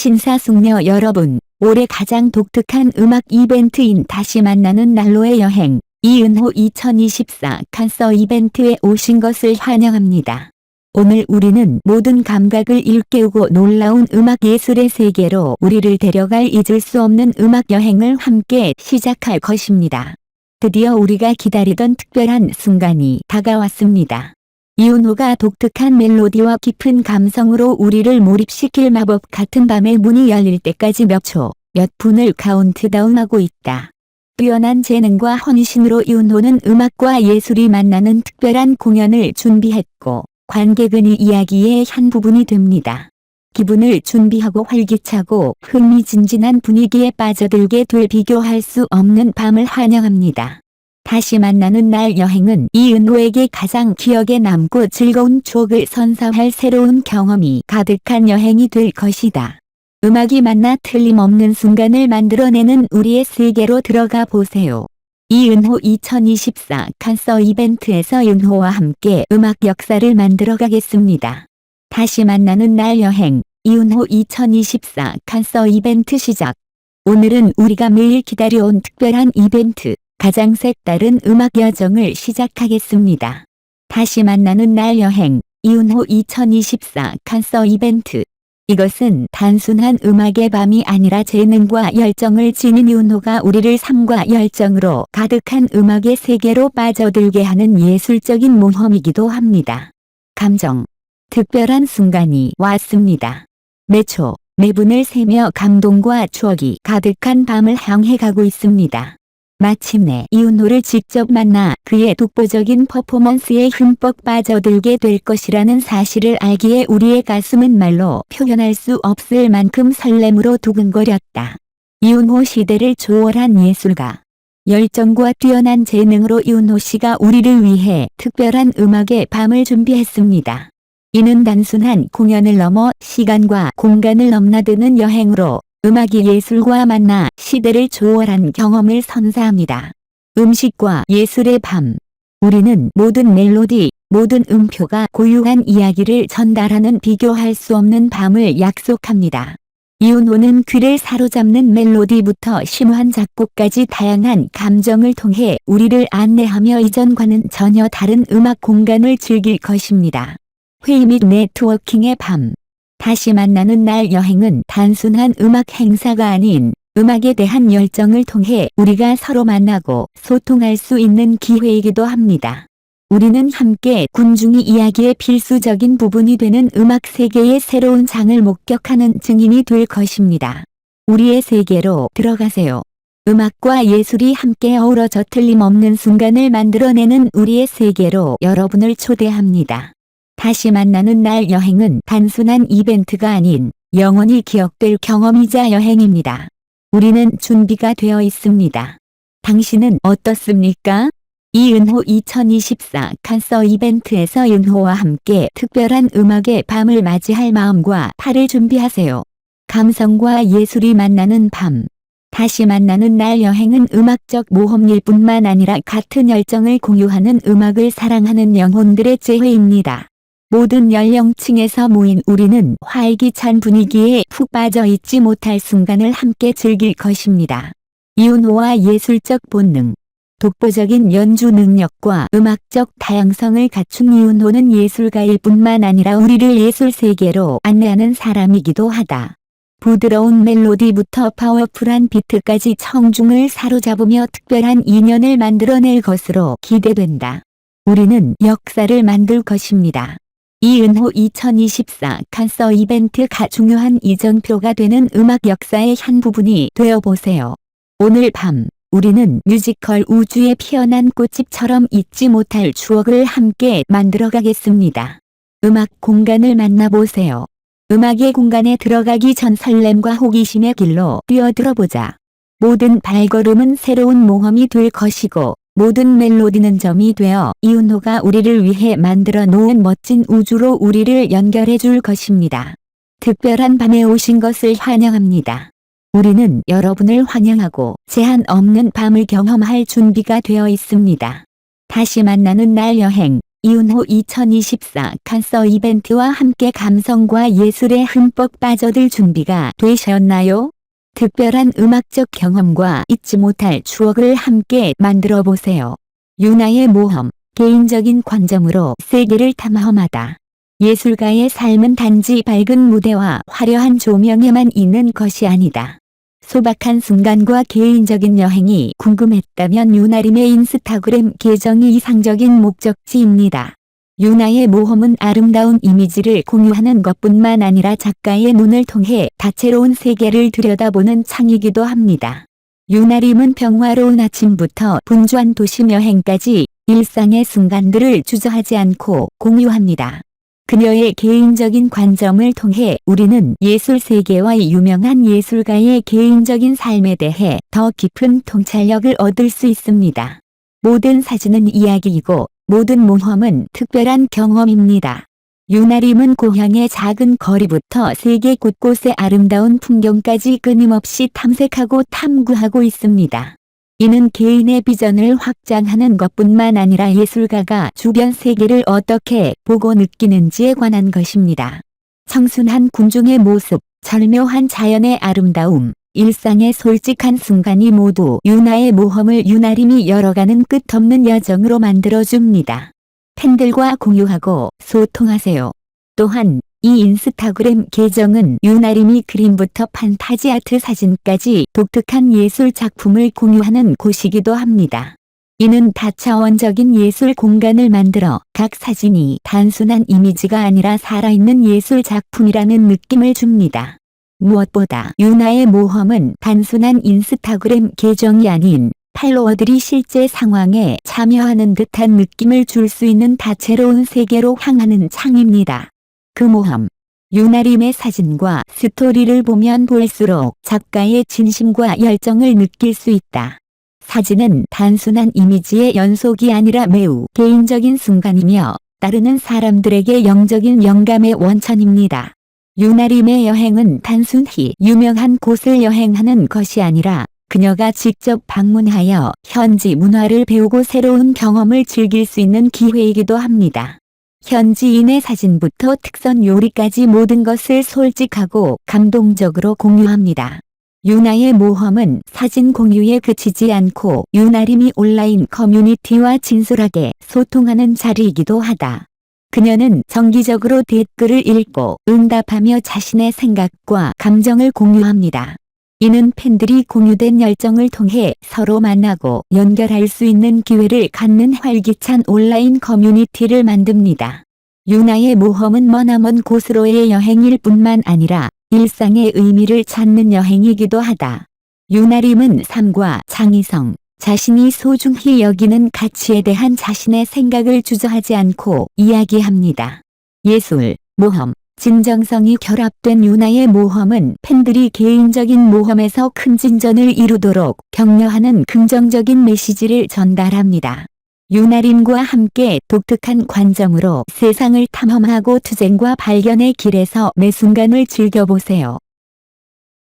신사숙녀 여러분, 올해 가장 독특한 음악 이벤트인 다시 만나는 난로의 여행, 이은호 2024 칸서 이벤트에 오신 것을 환영합니다. 오늘 우리는 모든 감각을 일깨우고 놀라운 음악 예술의 세계로 우리를 데려갈 잊을 수 없는 음악 여행을 함께 시작할 것입니다. 드디어 우리가 기다리던 특별한 순간이 다가왔습니다. 이윤호가 독특한 멜로디와 깊은 감성으로 우리를 몰입시킬 마법 같은 밤의 문이 열릴 때까지 몇 초, 몇 분을 카운트다운하고 있다. 뛰어난 재능과 헌신으로 이윤호는 음악과 예술이 만나는 특별한 공연을 준비했고, 관객은 이 이야기의 한 부분이 됩니다. 기분을 준비하고 활기차고 흥미진진한 분위기에 빠져들게 될 비교할 수 없는 밤을 환영합니다. 다시 만나는 날 여행은 이은호에게 가장 기억에 남고 즐거운 추억을 선사할 새로운 경험이 가득한 여행이 될 것이다. 음악이 만나 틀림없는 순간을 만들어내는 우리의 세계로 들어가 보세요. 이은호 2024 칸서 이벤트에서 윤호와 함께 음악 역사를 만들어 가겠습니다. 다시 만나는 날 여행, 이은호 2024 칸서 이벤트 시작. 오늘은 우리가 매일 기다려온 특별한 이벤트, 가장 색다른 음악 여정을 시작하겠습니다. 다시 만나는 날 여행, 이윤호 2024 칸서 이벤트. 이것은 단순한 음악의 밤이 아니라 재능과 열정을 지닌 이윤호가 우리를 삶과 열정으로 가득한 음악의 세계로 빠져들게 하는 예술적인 모험이기도 합니다. 감정. 특별한 순간이 왔습니다. 매초, 매분을 세며 감동과 추억이 가득한 밤을 향해 가고 있습니다. 마침내 이윤호를 직접 만나 그의 독보적인 퍼포먼스에 흠뻑 빠져들게 될 것이라는 사실을 알기에 우리의 가슴은 말로 표현할 수 없을 만큼 설렘으로 두근거렸다. 이윤호 시대를 초월한 예술가. 열정과 뛰어난 재능으로 이윤호 씨가 우리를 위해 특별한 음악의 밤을 준비했습니다. 이는 단순한 공연을 넘어 시간과 공간을 넘나드는 여행으로 음악이 예술과 만나 시대를 초월한 경험을 선사합니다. 음식과 예술의 밤. 우리는 모든 멜로디, 모든 음표가 고유한 이야기를 전달하는 비교할 수 없는 밤을 약속합니다. 이윤호는 귀를 사로잡는 멜로디부터 심오한 작곡까지 다양한 감정을 통해 우리를 안내하며 이전과는 전혀 다른 음악 공간을 즐길 것입니다. 회의 및 네트워킹의 밤. 다시 만나는 날 여행은 단순한 음악 행사가 아닌 음악에 대한 열정을 통해 우리가 서로 만나고 소통할 수 있는 기회이기도 합니다. 우리는 함께 군중이 이야기의 필수적인 부분이 되는 음악 세계의 새로운 장을 목격하는 증인이 될 것입니다. 우리의 세계로 들어가세요. 음악과 예술이 함께 어우러져 틀림없는 순간을 만들어내는 우리의 세계로 여러분을 초대합니다. 다시 만나는 날 여행은 단순한 이벤트가 아닌 영원히 기억될 경험이자 여행입니다. 우리는 준비가 되어 있습니다. 당신은 어떻습니까? 이은호 2024 칸서 이벤트에서 윤호와 함께 특별한 음악의 밤을 맞이할 마음과 팔을 준비하세요. 감성과 예술이 만나는 밤. 다시 만나는 날 여행은 음악적 모험일 뿐만 아니라 같은 열정을 공유하는 음악을 사랑하는 영혼들의 재회입니다. 모든 연령층에서 모인 우리는 활기찬 분위기에 푹 빠져 있지 못할 순간을 함께 즐길 것입니다. 이윤호와 예술적 본능, 독보적인 연주 능력과 음악적 다양성을 갖춘 이윤호는 예술가일 뿐만 아니라 우리를 예술 세계로 안내하는 사람이기도 하다. 부드러운 멜로디부터 파워풀한 비트까지 청중을 사로잡으며 특별한 인연을 만들어낼 것으로 기대된다. 우리는 역사를 만들 것입니다. 이은호 2024 칸서 이벤트가 중요한 이전표가 되는 음악 역사의 한 부분이 되어보세요. 오늘 밤 우리는 뮤지컬 우주의 피어난 꽃집처럼 잊지 못할 추억을 함께 만들어가겠습니다. 음악 공간을 만나보세요. 음악의 공간에 들어가기 전 설렘과 호기심의 길로 뛰어들어보자. 모든 발걸음은 새로운 모험이 될 것이고 모든 멜로디는 점이 되어 이윤호가 우리를 위해 만들어 놓은 멋진 우주로 우리를 연결해 줄 것입니다. 특별한 밤에 오신 것을 환영합니다. 우리는 여러분을 환영하고 제한 없는 밤을 경험할 준비가 되어 있습니다. 다시 만나는 날 여행, 이은호 2024 칸서 이벤트와 함께 감성과 예술에 흠뻑 빠져들 준비가 되셨나요? 특별한 음악적 경험과 잊지 못할 추억을 함께 만들어 보세요. 유나의 모험, 개인적인 관점으로 세계를 탐험하다. 예술가의 삶은 단지 밝은 무대와 화려한 조명에만 있는 것이 아니다. 소박한 순간과 개인적인 여행이 궁금했다면 유나림의 인스타그램 계정이 이상적인 목적지입니다. 유나의 모험은 아름다운 이미지를 공유하는 것뿐만 아니라 작가의 눈을 통해 다채로운 세계를 들여다보는 창이기도 합니다. 유나림은 평화로운 아침부터 분주한 도심 여행까지 일상의 순간들을 주저하지 않고 공유합니다. 그녀의 개인적인 관점을 통해 우리는 예술 세계와 유명한 예술가의 개인적인 삶에 대해 더 깊은 통찰력을 얻을 수 있습니다. 모든 사진은 이야기이고 모든 모험은 특별한 경험입니다. 유나림은 고향의 작은 거리부터 세계 곳곳의 아름다운 풍경까지 끊임없이 탐색하고 탐구하고 있습니다. 이는 개인의 비전을 확장하는 것뿐만 아니라 예술가가 주변 세계를 어떻게 보고 느끼는지에 관한 것입니다. 청순한 군중의 모습, 절묘한 자연의 아름다움, 일상의 솔직한 순간이 모두 유나의 모험을 유나림이 열어가는 끝없는 여정으로 만들어줍니다. 팬들과 공유하고 소통하세요. 또한 이 인스타그램 계정은 유나림이 그림부터 판타지 아트 사진까지 독특한 예술 작품을 공유하는 곳이기도 합니다. 이는 다차원적인 예술 공간을 만들어 각 사진이 단순한 이미지가 아니라 살아있는 예술 작품이라는 느낌을 줍니다. 무엇보다 유나의 모험은 단순한 인스타그램 계정이 아닌 팔로워들이 실제 상황에 참여하는 듯한 느낌을 줄 수 있는 다채로운 세계로 향하는 창입니다. 그 모험. 유나림의 사진과 스토리를 보면 볼수록 작가의 진심과 열정을 느낄 수 있다. 사진은 단순한 이미지의 연속이 아니라 매우 개인적인 순간이며 따르는 사람들에게 영적인 영감의 원천입니다. 유나림의 여행은 단순히 유명한 곳을 여행하는 것이 아니라 그녀가 직접 방문하여 현지 문화를 배우고 새로운 경험을 즐길 수 있는 기회이기도 합니다. 현지인의 사진부터 특선 요리까지 모든 것을 솔직하고 감동적으로 공유합니다. 유나의 모험은 사진 공유에 그치지 않고 유나림이 온라인 커뮤니티와 진솔하게 소통하는 자리이기도 하다. 그녀는 정기적으로 댓글을 읽고 응답하며 자신의 생각과 감정을 공유합니다. 이는 팬들이 공유된 열정을 통해 서로 만나고 연결할 수 있는 기회를 갖는 활기찬 온라인 커뮤니티를 만듭니다. 유나의 모험은 머나먼 곳으로의 여행일 뿐만 아니라 일상의 의미를 찾는 여행이기도 하다. 유나림은 삶과 창의성, 자신이 소중히 여기는 가치에 대한 자신의 생각을 주저하지 않고 이야기합니다. 예술, 모험, 진정성이 결합된 유나의 모험은 팬들이 개인적인 모험에서 큰 진전을 이루도록 격려하는 긍정적인 메시지를 전달합니다. 유나림과 함께 독특한 관점으로 세상을 탐험하고 투쟁과 발견의 길에서 매 순간을 즐겨보세요.